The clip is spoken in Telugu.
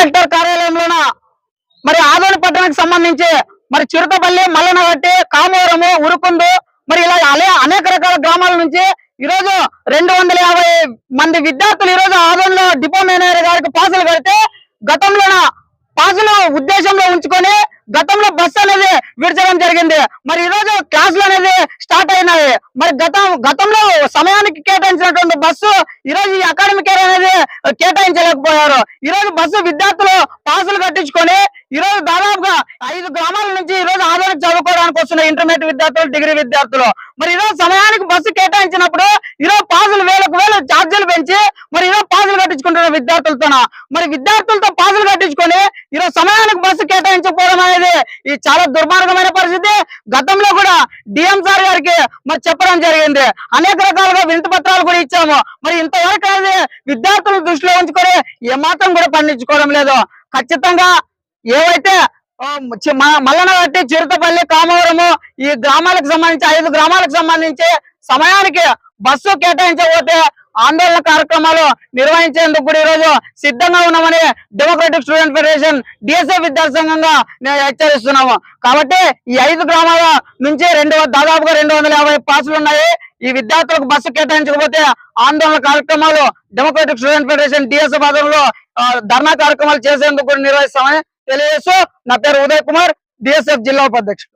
కలెక్టర్ కార్యాలయంలోన? మరి ఆదోని పట్టణానికి సంబంధించి మరి చిరుతపల్లి మల్లనగట్టి కామవరము ఉరుకుందు మరి ఇలా అలే అనేక రకాల గ్రామాల నుంచి ఈరోజు రెండు వందల యాభై మంది విద్యార్థులు ఈరోజు ఆదోనిలో డిపో మేనేజర్ గారికి పాసులు కడితే గతంలోన పాసులు ఉద్దేశంలో ఉంచు గతంలో బస్సు అనేది విడిచడం జరిగింది. మరి ఈ రోజు క్లాసులు అనేది స్టార్ట్ అయినాయి. మరి గతం గతంలో సమయానికి కేటాయించినటువంటి బస్సు ఈ రోజు ఈ అకాడమిక్ ఇయర్ అనేది కేటాయించలేకపోయారు. ఈ రోజు బస్సు విద్యార్థులు పాసులు కట్టించుకొని ఈ రోజు దాదాపుగా ఐదు గ్రామాల నుంచి ఈ రోజు ఆదోనికి చదువుకోవడానికి వస్తున్న ఇంటర్మీడియట్ విద్యార్థులు డిగ్రీ విద్యార్థులు. మరి ఈరోజు సమయానికి బస్సు కేటాయించినప్పుడు ఈరోజు పాసులు వేలకు వేలు ఛార్జీలు పెంచి మరి ఈరోజు పాసులు కట్టించుకుంటున్న విద్యార్థులతోన? మరి విద్యార్థులతో పాసులు కట్టించుకొని ఈరోజు సమయానికి బస్సు కేటాయించకపోతే ఇది చాలా దుర్మార్గమైన పరిస్థితి. గతంలో కూడా డిఎం సార్ గారికి మరి చెప్పడం జరిగింది. అనేక రకాలుగా వినతి పత్రాలు కూడా ఇచ్చాము. మరి ఇంతవరకు అనేది విద్యార్థులను దృష్టిలో ఉంచుకొని ఏమాత్రం కూడా పండించుకోవడం లేదు. ఖచ్చితంగా ఏవైతే ఆ, మల్లనగట్టి చిరుతపల్లి కామవరము ఈ గ్రామాలకు సంబంధించి ఐదు గ్రామాలకు సంబంధించి సమయానికి బస్సు కేటాయించకపోతే ఆందోళన కార్యక్రమాలు నిర్వహించేందుకు కూడా ఈరోజు సిద్ధంగా ఉన్నామని డెమోక్రటిక్ స్టూడెంట్ ఫెడరేషన్ డిఎస్ఎఫ్ విద్యార్థి సంఘంగా నేను హెచ్చరిస్తున్నాము. కాబట్టి ఈ ఐదు గ్రామాల నుంచి రెండు దాదాపుగా రెండు వందల యాభై పాసులు ఉన్నాయి. ఈ విద్యార్థులకు బస్సు కేటాయించకపోతే ఆందోళన కార్యక్రమాలు డెమోక్రటిక్ స్టూడెంట్ ఫెడరేషన్ డిఎస్ఎఫ్ భాగంలో ధర్నా కార్యక్రమాలు చేసేందుకు కూడా నిర్వహిస్తామని తెలియజేస్తూ నా పేరు ఉదయ్ కుమార్ డిఎస్ఎఫ్ జిల్లా ఉపాధ్యక్షుడు.